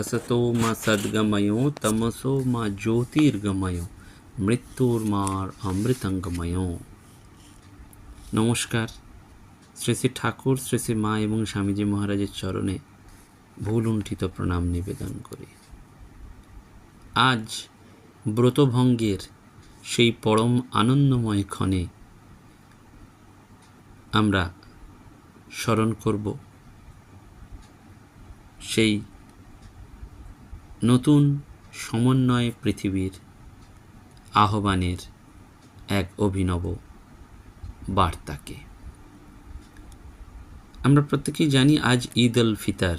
అసతో మా సద్గమయం తమసో మా జ్యోతిర్గమయం మృత్యుర్మార్ అమృతంగమయం নমস্কার। শ্রী শ্রী ঠাকুর, শ্রী শ্রী মা এবং স্বামীজি মহারাজের চরণে ভুল উণ্ঠিত প্রণাম নিবেদন করি। আজ ব্রতভঙ্গের সেই পরম আনন্দময় ক্ষণে আমরা স্মরণ করব সেই নতুন সমন্বয় পৃথিবীর আহ্বানের এক অভিনব বার্তাকে। আমরা প্রত্যেকেই জানি আজ ঈদ উল ফিতর।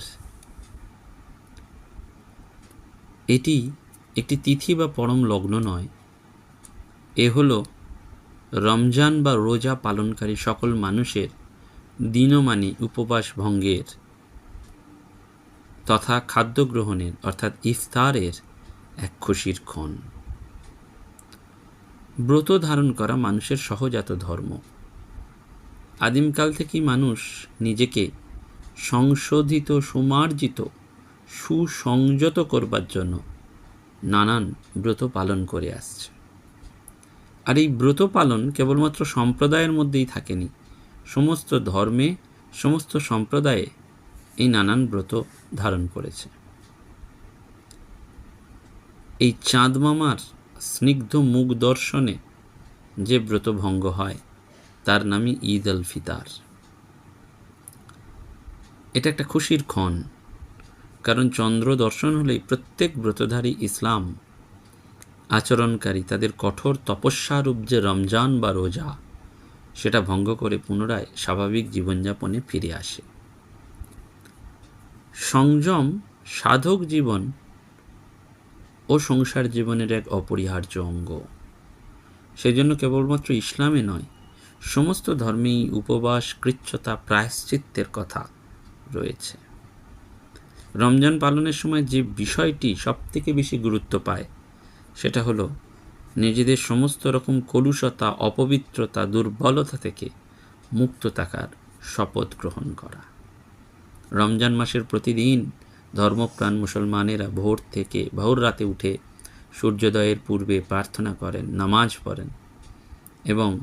এটি একটি তিথি বা পরম লগ্ন নয়। এ হলো রমজান বা রোজা পালনকারী সকল মানুষের দিনমানি উপবাস ভঙ্গের তথা খাদ্য গ্রহণের, অর্থাৎ ইফতারের এক খুশির ক্ষণ। ব্রত ধারণ করা মানুষের সহজাত ধর্ম। আদিমকাল থেকেই মানুষ নিজেকে সংশোধিত, সুমার্জিত, সুসংযত করবার জন্য নানান ব্রত পালন করে আসছে। আর এই ব্রত পালন কেবলমাত্র সম্প্রদায়ের মধ্যেই থাকেনি, সমস্ত ধর্মে, সমস্ত সম্প্রদায়ে এই নানান ব্রত ধারণ করেছে। এই চাঁদ মামার স্নিগ্ধ মুখ দর্শনে যে ব্রত ভঙ্গ হয় তার নামই ঈদ আল ফিতার। এটা একটা খুশির ক্ষণ, কারণ চন্দ্র দর্শন হলেই প্রত্যেক ব্রতধারী ইসলাম আচরণকারী, তাদের কঠোর তপস্যারূপ যে রমজান বা রোজা, সেটা ভঙ্গ করে পুনরায় স্বাভাবিক জীবনযাপনে ফিরে আসে। সংযম, সাধক জীবন ও সংসার জীবনের এক অপরিহার্য অঙ্গ। সেজন্য কেবলমাত্র ইসলামে নয় সমস্ত ধর্মেই উপবাস, কৃচ্ছতা, প্রায়শ্চিত্তের কথা রয়েছে। রমজান পালনের সময় যে বিষয়টি সবথেকে বেশি গুরুত্ব পায়, সেটা হলো নিজেদের সমস্ত রকম কলুষতা, অপবিত্রতা, দুর্বলতা থেকে মুক্ত থাকার শপথ গ্রহণ করা। রমজান মাসের প্রতিদিন ধর্মপ্রাণ মুসলমানেরা ভোর থেকে ভোর রাতে উঠে সূর্যোদয়ের পূর্বে প্রার্থনা করেন, নামাজ পড়েন এবং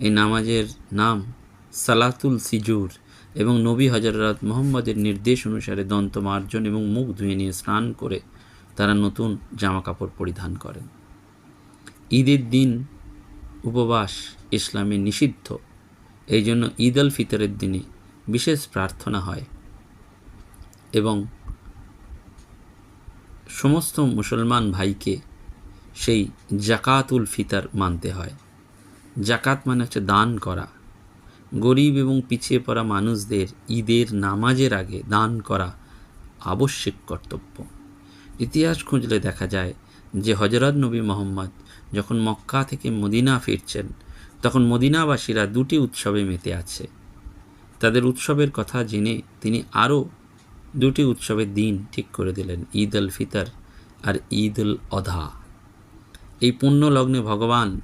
এই নামাজের নাম সালাতুল সিজুর এবং নবী হজরত মোহাম্মদের নির্দেশ অনুসারে দন্ত মার্জন এবং মুখ ধুয়ে নিয়ে স্নান করে তারা নতুন জামা কাপড় পরিধান করেন। ঈদের দিন উপবাস ইসলামে নিষিদ্ধ। এই জন্য ঈদ আল ফিতরের দিনে বিশেষ প্রার্থনা হয় এবং সমস্ত মুসলমান ভাইকে সেই জাকাতুল ফিতার মানতে হয়। জাকাত মানে হচ্ছে দান করা। গরিব এবং পিছিয়ে পড়া মানুষদের ঈদের নামাজের আগে দান করা আবশ্যিক কর্তব্য। ইতিহাস খুঁজলে দেখা যায় যে হজরত নবী মোহাম্মদ যখন মক্কা থেকে মদিনা ফিরছেন, তখন মদিনাবাসীরা দুটি উৎসবে মেতে আছে। তাদের উৎসবের কথা জেনে তিনি আরও দুটি উৎসবের দিন ঠিক করে দিলেন, ঈদ উল ফিতর আর ঈদ উল অধা। এই পুণ্য লগ্নে ভগবান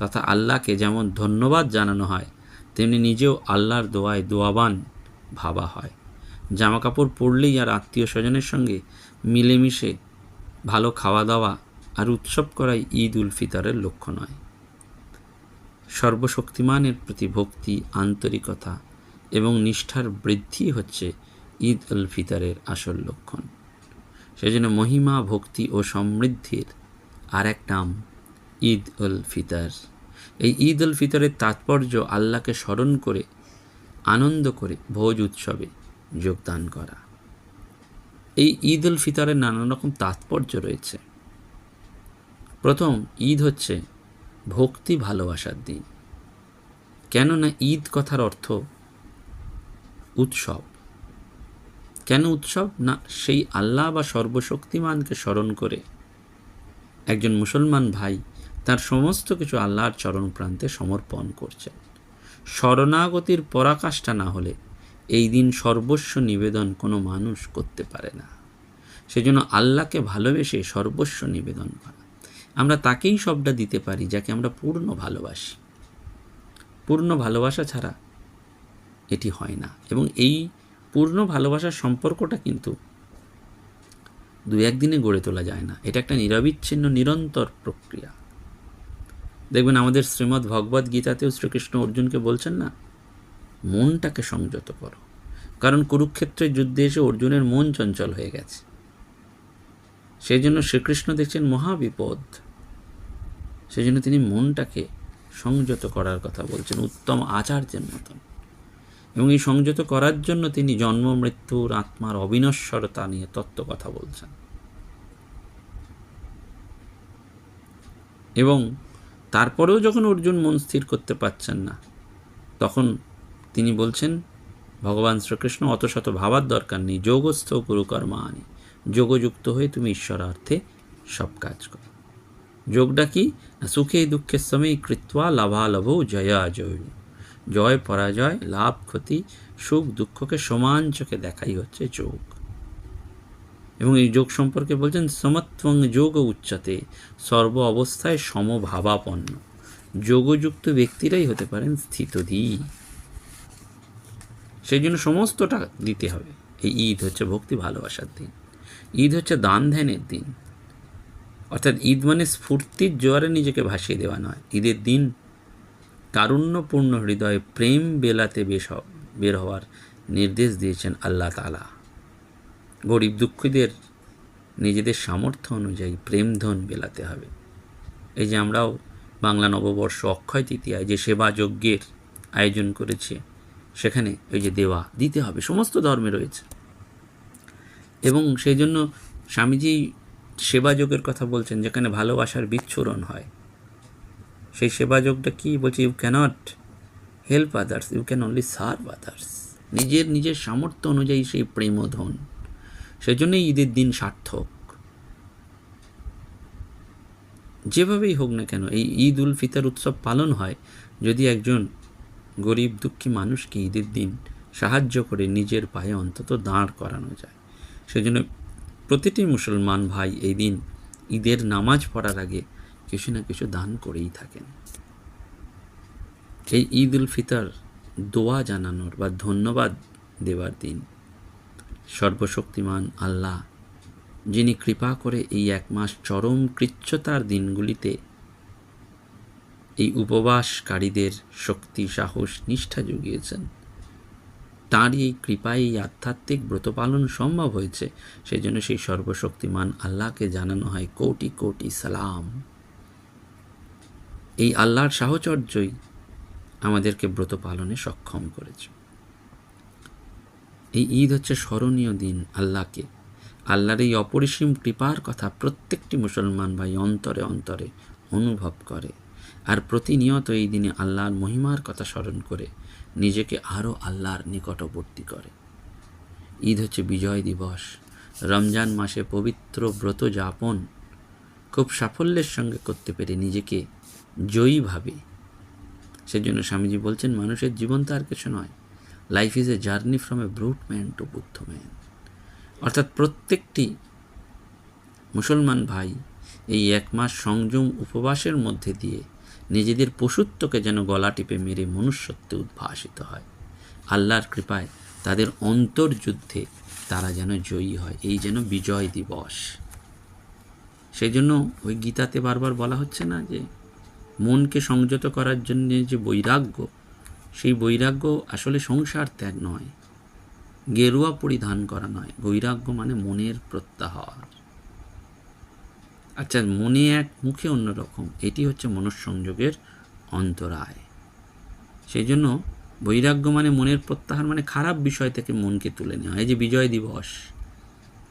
তথা আল্লাহকে যেমন ধন্যবাদ জানানো হয়, তেমনি নিজেও আল্লাহর দোয়ায় দোয়াবান ভাবা হয়। জামা কাপড় পরলেই আর আত্মীয় স্বজনের সঙ্গে মিলেমিশে ভালো খাওয়া দাওয়া আর উৎসব করাই ঈদ উল ফিতরের লক্ষ্য নয়। সর্বশক্তিমানের প্রতি ভক্তি, আন্তরিকতা এবং নিষ্ঠার বৃদ্ধি হচ্ছে ঈদ উল ফিতরের আসল লক্ষণ। সেজন্য মহিমা, ভক্তি ও সমৃদ্ধির আর এক নাম ঈদ উল ফিতর এই ঈদ উল ফিতরের তাৎপর্য আল্লাহকে স্মরণ করে, আনন্দ করে ভোজ উৎসবে যোগদান করা। এই ঈদ উল ফিতরের নানা রকম তাৎপর্য রয়েছে। প্রথম, ঈদ হচ্ছে ভক্তি ভালোবাসার দিন। কেননা ঈদ কথার অর্থ উৎসব। কেন উৎসব? না, সেই আল্লাহ বা সর্বশক্তিমানকে স্মরণ করে একজন মুসলমান ভাই তার সমস্ত কিছু আল্লাহর চরণ প্রান্তে সমর্পণ করছেন শরণাগতির পরাকাষ্ঠা না হলে এই দিন সর্বস্ব নিবেদন কোনো মানুষ করতে পারে না। সেজন্য আল্লাহকে ভালোবেসে সর্বস্ব নিবেদন করা। আমরা তাকেই সবটা দিতে পারি যাকে আমরা পূর্ণ ভালোবাসি। পূর্ণ ভালোবাসা ছাড়া এটি হয় না। এবং এই পূর্ণ ভালোবাসার সম্পর্কটা কিন্তু দু একদিনে গড়ে তোলা যায় না। এটা একটা নিরবিচ্ছিন্ন, নিরন্তর প্রক্রিয়া। দেখবেন আমাদের শ্রীমদ্ ভগবদ গীতাতেও শ্রীকৃষ্ণ অর্জুনকে বলছেন না, মনটাকে সংযত করো। কারণ কুরুক্ষেত্রের যুদ্ধে এসে অর্জুনের মন চঞ্চল হয়ে গেছে। সেই জন্য শ্রীকৃষ্ণ দেখছেন মহাবিপদ। সেই জন্য তিনি মনটাকে সংযত করার কথা বলছেন, উত্তম আচার্যের মতন। এবং এই সংযত করার জন্য তিনি জন্ম মৃত্যুর আত্মার অবিনশ্বরতা নিয়ে তত্ত্ব কথা বলছেন। এবং তারপরেও যখন অর্জুন মন স্থির করতে পারছেন না, তখন তিনি বলছেন, ভগবান শ্রীকৃষ্ণ, অত শত ভাবার দরকার নেই। যোগস্থ গুরুকর্মা আনি যোগযুক্ত হয়ে তুমি ঈশ্বরার্থে সব কাজ করো। যোগটা কি? সুখে দুঃখের সময় কৃত্বা লাভালাভ জয়া জয়। জয় পরাজয়, লাভ ক্ষতি, সুখ দুঃখকে সমান চোখে দেখাই হচ্ছে যোগ। এবং এই যোগ সম্পর্কে বলছেন সমত্বং যোগ উচ্চতে সর্ব অবস্থায় সমভাবাপন্ন। যোগযুক্ত ব্যক্তিরাই হতে পারেন স্থিতধী। সেই জন্য সমস্তটা দিতে হবে। এই ঈদ হচ্ছে ভক্তি ভালোবাসার দিন। ঈদ হচ্ছে দান ধ্যানের দিন। অর্থাৎ ঈদ মানে স্ফূর্তির জোয়ারে নিজেকে ভাসিয়ে দেওয়া নয়। ঈদের দিন কারুণ্যপূর্ণ হৃদয়ে প্রেম বেলাতে বেশ বের হওয়ার নির্দেশ দিয়েছেন আল্লাহ তালা গরিব দুঃখীদের নিজেদের সামর্থ্য অনুযায়ী প্রেমধন বেলাতে হবে। এই যে আমরাও বাংলা নববর্ষ অক্ষয় তৃতীয়ায় যে সেবা যজ্ঞের আয়োজন করেছে, সেখানে ওই যে দেওয়া দিতে হবে, সমস্ত ধর্মে রয়েছে। এবং সেই জন্য স্বামীজি সেবা যোগের কথা বলছেন, যেখানে ভালোবাসার বিচ্ছুরণ হয়। সেই সেবা যোগটা কী? বলছে you cannot help others you can only serve others নিজের নিজের সামর্থ্য অনুযায়ী সেই প্রেমধন সেই জন্যই ঈদের দিন সার্থক। যেভাবেই হোক না কেন, এই ঈদ উল ফিতর উৎসব পালন হয় যদি একজন গরিব দুঃখী মানুষকে ঈদের দিন সাহায্য করে নিজের পায়ে অন্তত দাঁড় করানো যায়। সেজন্য প্রতিটি মুসলমান ভাই এই দিন ঈদের নামাজ পড়ার আগে কিছু না কিছু দান করেই থাকেন। এই ঈদ উল ফিতর দোয়া জানানোর বা ধন্যবাদ দেওয়ার দিন সর্বশক্তিমান আল্লাহ, যিনি কৃপা করে এই এক মাস চরম কৃচ্ছতার দিনগুলিতে এই উপবাসকারীদের শক্তি, সাহস, নিষ্ঠা জুগিয়েছেন। তাঁরই এই কৃপায় এই আধ্যাত্মিক ব্রত পালন সম্ভব হয়েছে। সেই জন্য সেই সর্বশক্তিমান আল্লাহকে জানানো হয় কোটি কোটি সালাম। এই আল্লাহর সাহচর্যই আমাদেরকে ব্রত পালনে সক্ষম করেছে। এই ঈদ হচ্ছে স্মরণীয় দিন আল্লাহকে। আল্লাহর এই অপরিসীম কৃপার কথা প্রত্যেকটি মুসলমান ভাই অন্তরে অন্তরে অনুভব করে আর প্রতিনিয়ত এই দিনে আল্লাহর মহিমার কথা স্মরণ করে নিজেকে আরও আল্লাহর নিকটবর্তী করে। ঈদ হচ্ছে বিজয় দিবস, রমজান মাসে পবিত্র ব্রত যাপন, খুব সাফল্যের সঙ্গে করতে পেরে নিজেকে জয়ী ভাবে। সেজন্য স্বামীজি বলছেন, মানুষের জীবন তো আর কিছু নয় life is a journey from a brute man to Buddha man অর্থাৎ প্রত্যেকটি মুসলমান ভাই এই এক মাস সংযম উপবাসের মধ্যে দিয়ে নিজেদের পশুত্বকে যেন গলা টিপে মেরে মনুষ্যত্বে উদ্ভাসিত হয়। আল্লাহর কৃপায় তাদের অন্তর্যুদ্ধে তারা যেন জয়ী হয়। এই যেন বিজয় দিবস। সেই জন্য ওই গীতাতে বারবার বলা হচ্ছে না যে মনকে সংযত করার জন্য যে বৈরাগ্য সেই বৈরাগ্য আসলে সংসার ত্যাগ নয়, গেরুয়া পরিধান করা নয়। বৈরাগ্য মানে মনের প্রত্যাহার। আচ্ছা মনে এক মুখে অন্যরকম। এটি হচ্ছে মনঃসংযোগের অন্তরায়। সেই জন্য বৈরাগ্য মানে মনের প্রত্যাহার মানে খারাপ বিষয় থেকে মনকে তুলে নেওয়া। এই যে বিজয় দিবস,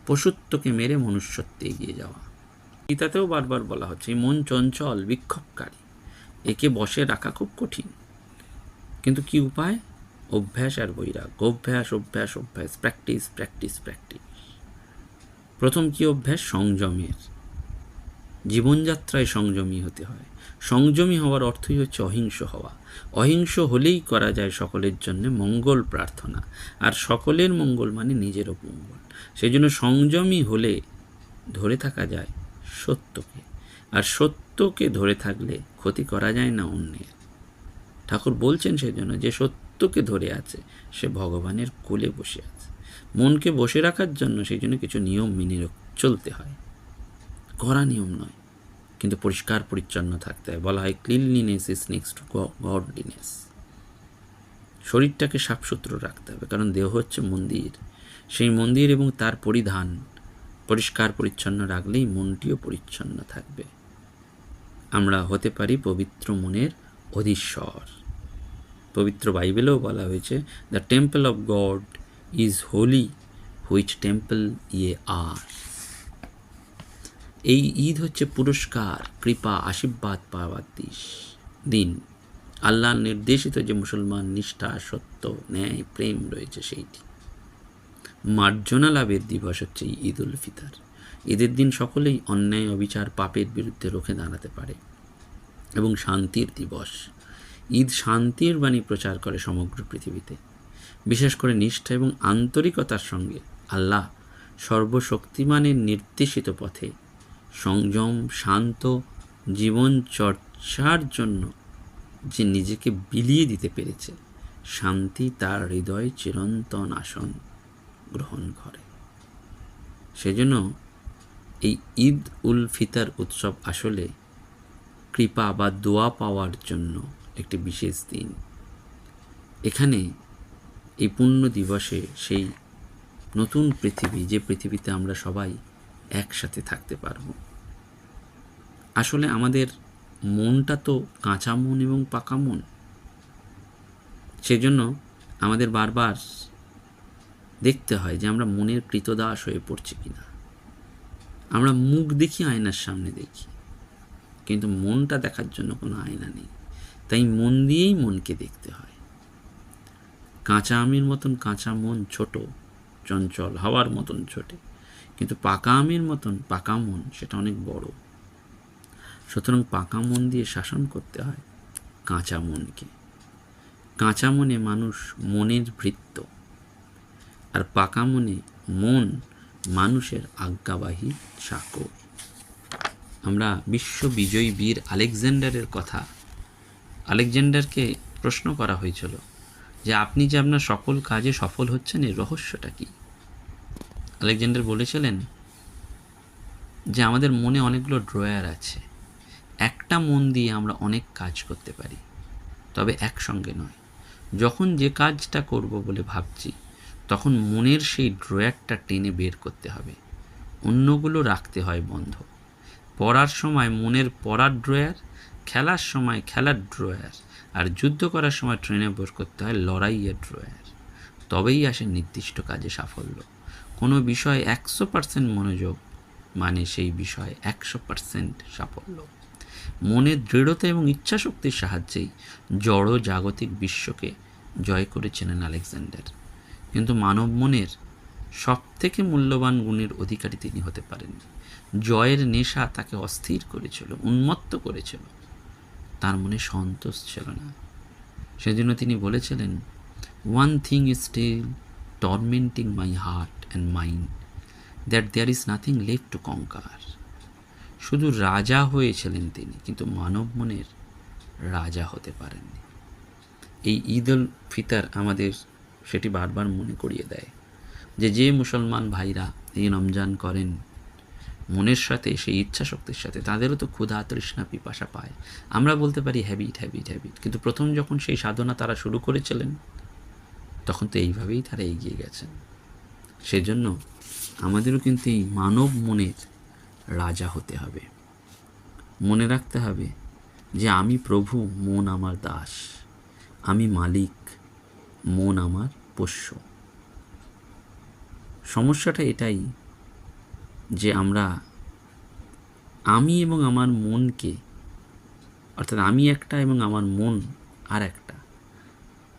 পশুত্বকে মেরে মনুষ্যত্বে এগিয়ে যাওয়া। গীতাতেও বারবার বলা হচ্ছে মন চঞ্চল, বিক্ষোভকারী। একে বসে রাখা খুব কঠিন। কিন্তু কি উপায়? অভ্যাস আর বৈরাগ্য। অভ্যাস অভ্যাস অভ্যাস প্র্যাকটিস প্র্যাকটিস প্র্যাকটিস প্রথম কি অভ্যাস? সংযমের। জীবনযাত্রায় সংযমী হতে হয়। সংযমী হওয়ার অর্থই হচ্ছে অহিংস হওয়া। অহিংস হলেই করা যায় সকলের জন্য মঙ্গল প্রার্থনা। আর সকলের মঙ্গল মানে নিজেরও মঙ্গল। সেই জন্য সংযমী হলে ধরে থাকা যায় সত্যকে। আর সত্যকে ধরে থাকলে ক্ষতি করা যায় না অন্যের। ঠাকুর বলছেন সেই জন্য যে সত্যকে ধরে আছে, সে ভগবানের কোলে বসে আছে। মনকে বসে রাখার জন্য সেই জন্য কিছু নিয়ম মেনে চলতে হয়। করা নিয়ম নয়, কিন্তু পরিষ্কার পরিচ্ছন্ন থাকতে হয়। বলা হয় cleanliness is next to godliness শরীরটাকে সাফসুতরো রাখতে হবে, কারণ দেহ হচ্ছে মন্দির। সেই মন্দির এবং তার পরিধান পরিষ্কার পরিচ্ছন্ন রাখলেই মনটিও পরিচ্ছন্ন থাকবে। আমরা হতে পারি পবিত্র মনের অধীশ্বর। পবিত্র বাইবেলেও বলা হয়েছে the temple of God is holy which temple ye are এই ঈদ হচ্ছে পুরস্কার, কৃপা, আশীর্বাদ পাওয়ার দিন। আল্লাহ নির্দেশিত যে মুসলমান নিষ্ঠা, সত্য, ন্যায়, প্রেম রয়েছে সেইটি। মার্জনা লাভের দিবস হচ্ছে ঈদ উল ফিতর। ঈদের দিন সকলেই অন্যায়, অবিচার, পাপের বিরুদ্ধে রুখে দাঁড়াতে পারে। এবং শান্তির দিবস। ঈদ শান্তির বাণী প্রচার করে সমগ্র পৃথিবীতে। বিশেষ করে নিষ্ঠা এবং আন্তরিকতার সঙ্গে আল্লাহ সর্বশক্তিমানের নির্দেশিত পথে সংযম, শান্ত জীবন চর্চার জন্য যে নিজেকে বিলিয়ে দিতে পেরেছে, শান্তি তার হৃদয় চিরন্তন আসন গ্রহণ করে। সেজন্য এই ঈদ উল ফিতার উৎসব আসলে কৃপা বা দোয়া পাওয়ার জন্য একটি বিশেষ দিন। এখানে এই পুণ্য দিবসে সেই নতুন পৃথিবী, যে পৃথিবীতে আমরা সবাই একসাথে থাকতে পারব। আসলে আমাদের মনটা তো কাঁচা মন এবং পাকা মন। সেজন্য আমাদের বারবার দেখতে হয় যে আমরা মনের কৃতদাস হয়ে পড়ছি কিনা। আমরা মুখ দেখি, আয়নার সামনে দেখি। কিন্তু মনটা দেখার জন্য কোনো আয়না নেই। তাই মন দিয়েই মনকে দেখতে হয়। কাঁচা আমের মতন কাঁচা মন ছোট, চঞ্চল হাওয়ার মতন ছোটে। কিন্তু পাকা আমের মতন পাকা মন সেটা অনেক বড়। সুতরাং পাকা মন দিয়ে শাসন করতে হয় কাঁচা মনকে। কাঁচা মনে মানুষ মনের বৃত্ত আর পাকা মনে মন মানুষের আজ্ঞাবাহী চাকর আমরা বিশ্ব বিজয়ী বীর আলেকজান্ডারের কথা, আলেকজান্ডারকে প্রশ্ন করা হয়েছিল যে আপনি যে আপনার সকল কাজে সফল হচ্ছেন, এর রহস্যটা কি? আলেকজান্ডার বলেছিলেন যে আমাদের মনে অনেকগুলো ড্রয়ার আছে, একটা মন দিয়ে আমরা অনেক কাজ করতে পারি, তবে একসঙ্গে নয়। যখন যে কাজটা করব বলে ভাবছি, তখন মনের সেই ড্রয়ারটা টেনে বের করতে হবে, অন্যগুলো রাখতে হয় বন্ধ। পড়ার সময় মনের পড়ার ড্রয়ার, খেলার সময় খেলার ড্রয়ার, আর যুদ্ধ করার সময় ট্রেনে বোর করতে হয় লড়াইয়ের ড্রয়ার। তবেই আসে নির্দিষ্ট কাজে সাফল্য। কোনো বিষয়ে একশো পার্সেন্ট মনোযোগ মানে সেই বিষয়ে একশো পার্সেন্ট সাফল্য। মনের দৃঢ়তা এবং ইচ্ছাশক্তির সাহায্যেই জড় জাগতিক বিশ্বকে জয় করেছিলেন আলেকজান্ডার। কিন্তু মানব মনের সব থেকে মূল্যবান গুণের অধিকারী তিনি হতে পারেন জয়ের নেশা তাকে অস্থির করেছিল, উন্মত্ত করেছিল। তার মনে সন্তোষ ছিল না। সেজন্য তিনি বলেছিলেন one thing is still tormenting my heart and mind that there is nothing left to conquer শুধু রাজা হয়েছিলেন তিনি, কিন্তু মানব মনের রাজা হতে পারেননি। এই ঈদ উল ফিতর আমাদের সেটি বারবার মনে করিয়ে দেয়। যে যে মুসলমান ভাইরা এই রমজান করেন, মনের সাথে, সেই ইচ্ছা শক্তির সাথে, তাদেরও তো ক্ষুধা, তৃষ্ণা, পিপাসা পায়। আমরা বলতে পারি হ্যাবিট হ্যাবিট হ্যাবিট কিন্তু প্রথম যখন সেই সাধনা তারা শুরু করেছিলেন, তখন তো এইভাবেই তারা এগিয়ে গেছেন। সেজন্য আমাদেরও কিন্তু এই মানব মনের রাজা হতে হবে। মনে রাখতে হবে যে আমি প্রভু, মন আমার দাস। আমি মালিক, মন আমার পোষ্য। সমস্যাটা এটাই যে আমরা আমি এবং আমার মনকে, অর্থাৎ আমি একটা এবং আমার মন আর একটা,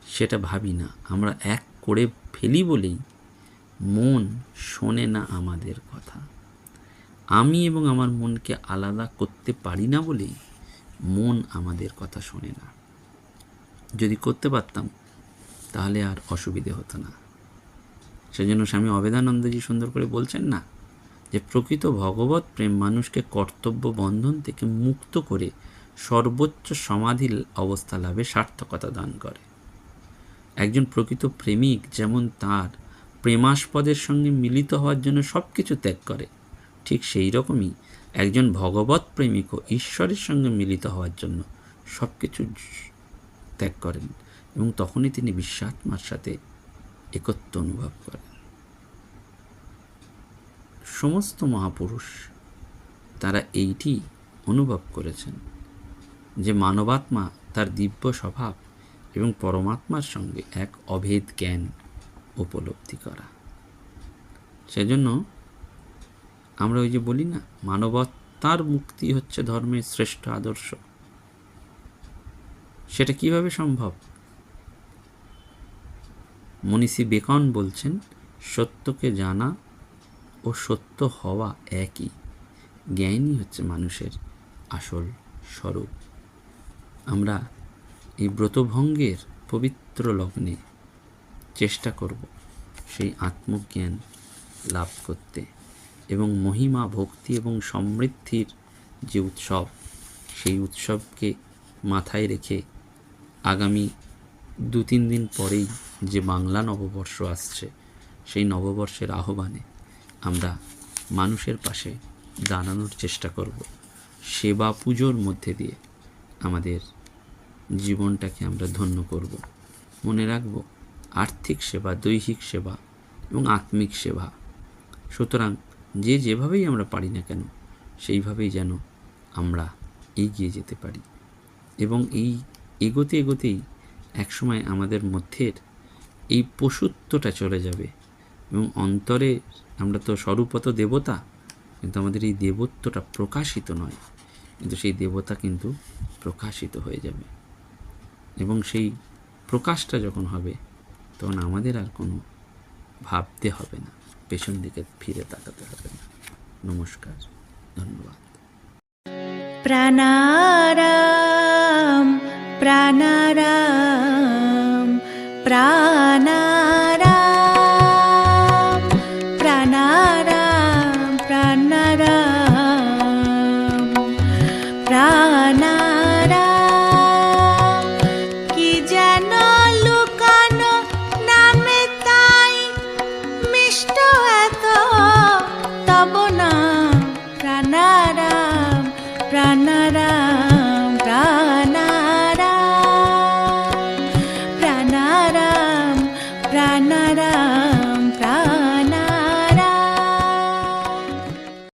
সেটা ভাবি না। আমরা এক করে ফেলি বলেই মন শোনে না আমাদের কথা। আমি এবং আমার মনকে আলাদা করতে পারি না বলেই মন আমাদের কথা শোনে না। যদি করতে পারতাম, তাহলে আর অসুবিধে হতো না। সেজন্য স্বামী অবেদানন্দজি সুন্দর করে বলছেন না যে প্রকৃত ভগবত প্রেম মানুষকে কর্তব্য বন্ধন থেকে মুক্ত করে সর্বোচ্চ সমাধি অবস্থা লাভে সার্থকতা দান করে। একজন প্রকৃত প্রেমিক যেমন তার প্রেমাস্পদের সঙ্গে মিলিত হওয়ার জন্য সব কিছু ত্যাগ করে, ঠিক সেই রকমই একজন ভগবত প্রেমিকও ঈশ্বরের সঙ্গে মিলিত হওয়ার জন্য সব কিছু ত্যাগ করেন এবং তখনই তিনি বিশ্বাত্মার সাথে একত্ব অনুভব করেন সমস্ত মহাপুরুষ তারা এইটি অনুভব করেছেন যে মানবাত্মা তার দিব্য স্বভাব এবং পরমাত্মার সঙ্গে এক অভেদ জ্ঞান উপলব্ধি করা। সেজন্য আমরা ওই যে বলি না, মানবতার মুক্তি হচ্ছে ধর্মের শ্রেষ্ঠ আদর্শ। সেটা কীভাবে সম্ভব? মনীষী বেকন বলছেন, সত্যকে জানা ও সত্য হওয়া একই। জ্ঞানই হচ্ছে মানুষের আসল স্বরূপ। আমরা এই ব্রতভঙ্গের পবিত্র লগ্নে চেষ্টা করব সেই আত্মজ্ঞান লাভ করতে এবং মহিমা, ভক্তি এবং সমৃদ্ধির যে উৎসব, সেই উৎসবকে মাথায় রেখে আগামী দু তিন দিন পরেই যে বাংলা নববর্ষ আসছে, সেই নববর্ষের আহ্বানে আমরা মানুষের পাশে দাঁড়ানোর চেষ্টা করব। সেবা পুজোর মধ্যে দিয়ে আমাদের জীবনটাকে আমরা ধন্য করব। মনে রাখব, আর্থিক সেবা, দৈহিক সেবা এবং আত্মিক সেবা। সুতরাং যে যেভাবেই আমরা পারি না কেন, সেইভাবেই যেন আমরা এগিয়ে যেতে পারি। এবং এই এগোতে এগোতেই একসময় আমাদের মধ্যের এই পশুত্বটা চলে যাবে। এবং অন্তরে আমরা তো স্বরূপত দেবতা, কিন্তু আমাদের এই দেবত্বটা প্রকাশিত নয়। কিন্তু সেই দেবতা কিন্তু প্রকাশিত হয়ে যাবে। এবং সেই প্রকাশটা যখন হবে, তখন আমাদের আর কোনো ভাবতে হবে না। পেছন দিকে ফিরে তাকাতে হবে না। নমস্কার, ধন্যবাদ। প্রাণারাম প্রাণারাম प्राणा